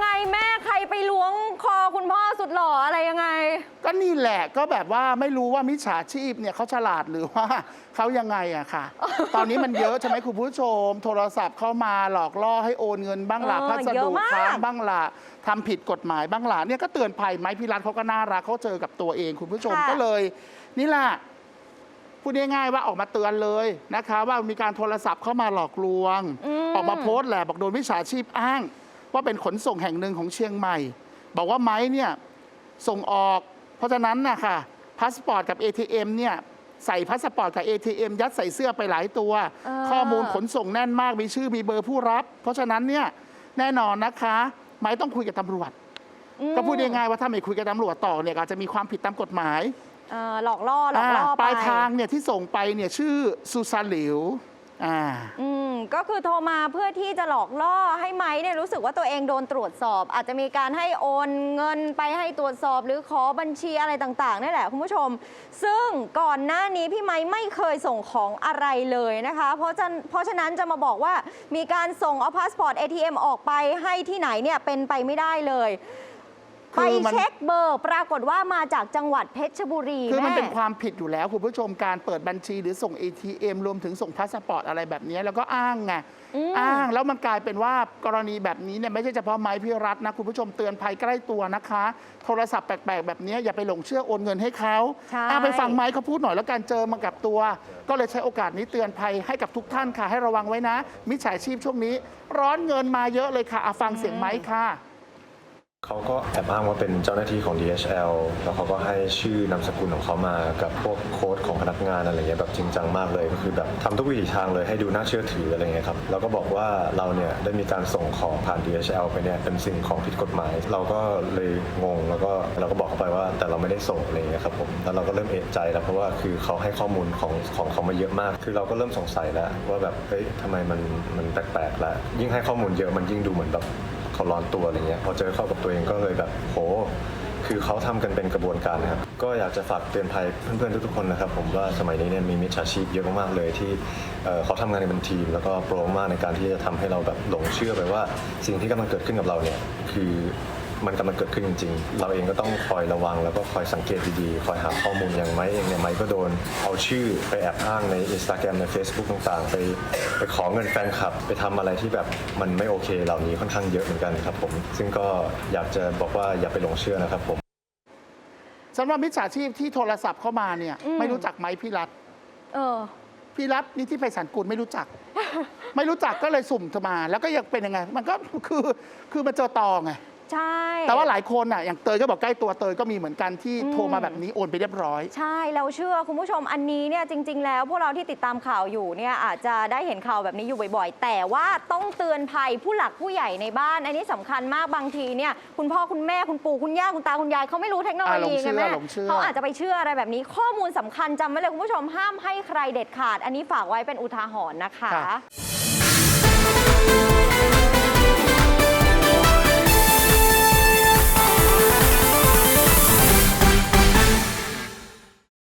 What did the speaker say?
ไงแม่ใครไปล้วงคอคุณพ่อสุดหล่ออะไรยังไง ก็นี่แหละก็แบบว่าไม่รู้ว่ามิจฉาชีพเนี่ยเขาฉลาดหรือว่าเขายังไงอะค่ะ ตอนนี้มันเยอะใช่ไหมคุณผู้ชม โทรศัพท์เข้ามาหลอกล่อให้โอนเงินบ้างล่ะเออพัสเยดุอะมาก ค้างบ้างล่ะทำผิดกฎหมายบ้างล่ะเนี่ยก็เตือนภัยไหมพี่รัฐเขาก็น่ารักเขาเจอกับตัวเองคุณผู้ชมค่ะ ก็เลย นี่แหละ พูดง่ายๆว่าออกมาเตือนเลยนะคะ ว่ามีการโทรศัพท์เข้ามาหลอกลวงมออกมาโพสต์แหละบอกโดนวิชาชีพอ้าง ว่าเป็นขนส่งแห่งหนึ่งของเชียงใหม่ บอกว่าไม้เนี่ยส่งออก เพราะฉะนั้นนะค่ะพาสปอร์ตกับ ATM เนี่ยใส่พาสปอร์ตกับ ATM ยัดใส่เสื้อไปหลายตัวเออข้อมูลขนส่งแน่นมากมีชื่อมีเบอร์ผู้รับ เพราะฉะนั้นเนี่ยแน่นอนนะคะ ไม้ต้องคุยกับตำรวจอืมก็พูดง่ายๆว่าถ้าไม่คุยกับตำรวจต่อเนี่ยอาจจะมีความผิดตามกฎหมายเอ่อหลอกล่อหลอกล่ออ่าไปปลายทางเนี่ยที่ส่งไปเนี่ยชื่อซูซานหลิวอ่าอืม ก็คือโทรมาเพื่อที่จะหลอกล่อให้ไม้เนี่ยรู้สึกว่าตัวเองโดนตรวจสอบ อาจจะมีการให้โอนเงินไปให้ตรวจสอบ หรือขอบัญชีอะไรต่างๆนี่แหละคุณผู้ชม ซึ่งก่อนหน้านี้พี่ไม้ไม่เคยส่งของอะไรเลยนะคะ เพราะฉะนั้นเพราะฉะนั้นจะมาบอกว่ามีการส่งเอาพาสปอร์ต ATM ออกไปให้ที่ไหนเนี่ยเป็นไปไม่ได้เลย ไปอมัน เช็คเบอร์ ปรากฏว่ามาจากจังหวัดเพชรบุรีคือมันแเป็นความผิดอยู่แล้ว คุณผู้ชมการเปิดบัญชีหรือส่ง ATM รวมถึงส่งพาสปอร์ตอะไรแบบนี้ แล้วก็อ้างไงอืม อ้างแล้วมันกลายเป็นว่ากรณีแบบนี้เนี่ยไม่ใช่เฉพาะไม้พี่รัฐนะคุณผู้ชมเตือนภัยใกล้ตัวนะคะ โทรศัพท์แปลกๆ แบบนี้อย่าไปหลงเชื่อโอนเงินให้เขาใช่ อะไปฟังไม้เขาพูดหน่อยแล้วการเจอมากับตัว ก็เลยใช้โอกาสนี้เตือนภัยให้กับทุกท่านค่ะ ให้ระวังไว้นะ มิจฉาชีพช่วงนี้ ร้อนเงินมาเยอะเลยค่ะอะฟังเสียงไม้ค่ะ เขาก็แอบอ้างว่าเป็นเจ้าหน้าที่ของ DHL แล้วเขาก็ให้ชื่อนามสกุลของเขามากับพวกโค้ดของพนักงานอะไรเงี้ยแบบจริงจังมากเลยก็คือแบบทำทุกวิถีทางเลยให้ดูน่าเชื่อถืออะไรเงี้ยครับแล้วก็บอกว่าเราเนี่ยได้มีการส่งของผ่าน DHL ไปเนี่ยเป็นสิ่งของผิดกฎหมาย เราก็เลยงงแล้วก็เราก็บอกเขาไปว่าแต่เราไม่ได้ส่งอะไรเงี้ยครับผมแล้วเราก็เริ่มเอะใจแล้วเพราะว่าคือเขาให้ข้อมูลของของเขามาเยอะมาก คือเราก็เริ่มสงสัยแล้วว่าแบบเฮ้ยทำไมมันมันแปลกๆแล้วยิ่งให้ข้อมูลเยอะมันยิ่งดูเหมือนแบบ เขาร้อนตัวอะไรเงี้ยพอเจอเข้ากับตัวเองก็เลยแบบโห คือเขาทำกันเป็นกระบวนการนะครับก็อยากจะฝากเตือนภัยเพื่อนๆทุกๆคนนะครับ ผมว่าสมัยนี้เนี่ยมีมิจฉาชีพเยอะมากๆเลยที่เเขาทำงานในเป็นทีม แล้วก็โปรมากในการที่จะทำให้เราแบบหลงเชื่อไปว่า สิ่งที่กำลังเกิดขึ้นกับเราเนี่ยคือ มันกำลังเกิดขึ้นจริงๆ เราเองก็ต้องคอยระวังแล้วก็คอยสังเกตดีๆ คอยหาข้อมูลอย่างไม้เองเนี่ยไม้ก็โดน เอาชื่อไปแอบอ้างใน Instagram ใน Facebook ต่างๆ ไปไปขอเงินแฟนคลับ ไปทำอะไรที่แบบมันไม่โอเคเหล่านี้ค่อนข้างเยอะเหมือนกันครับผม ซึ่งก็อยากจะบอกว่าอย่าไปหลงเชื่อนะครับผมสำหรับมิจฉาชีพที่โทรศัพท์เข้ามาเนี่ยอืม ไม่รู้จักไหมพี่รัฐเออ พี่รัฐนี่ที่ไพศาลกุลไม่รู้จัก ไม่รู้จักก็เลยสุ่มเธอมา แล้วก็ยังเป็นยังไง มันก็คือคือมาเจอตอไง ใช่ แต่ว่าหลายคนอะอย่างเตยก็บอกใกล้ตัวเตยก็มีเหมือนกันที่อืม โทรมาแบบนี้โอนไปเรียบร้อย ใช่เราเชื่อคุณผู้ชมอันนี้เนี่ยจริง ๆ แล้วพวกเราที่ติดตามข่าวอยู่เนี่ยอาจจะได้เห็นข่าวแบบนี้อยู่บ่อยๆ แต่ว่าต้องเตือนภัยผู้หลักผู้ใหญ่ในบ้าน อันนี้สำคัญมากบางทีเนี่ยคุณพ่อคุณแม่คุณปู่คุณย่าคุณตาคุณยายเขาไม่รู้เทคโนโลยีอ่าหลงเชื่ไงอแม่หลงเชื่อ เขาอาจจะไปเชื่ออะไรแบบนี้ ข้อมูลสำคัญจำไว้เลยคุณผู้ชมห้ามให้ใครเด็ดขาด อันนี้ฝากไว้เป็นอุทาหรณ์นะคะ ค่ะ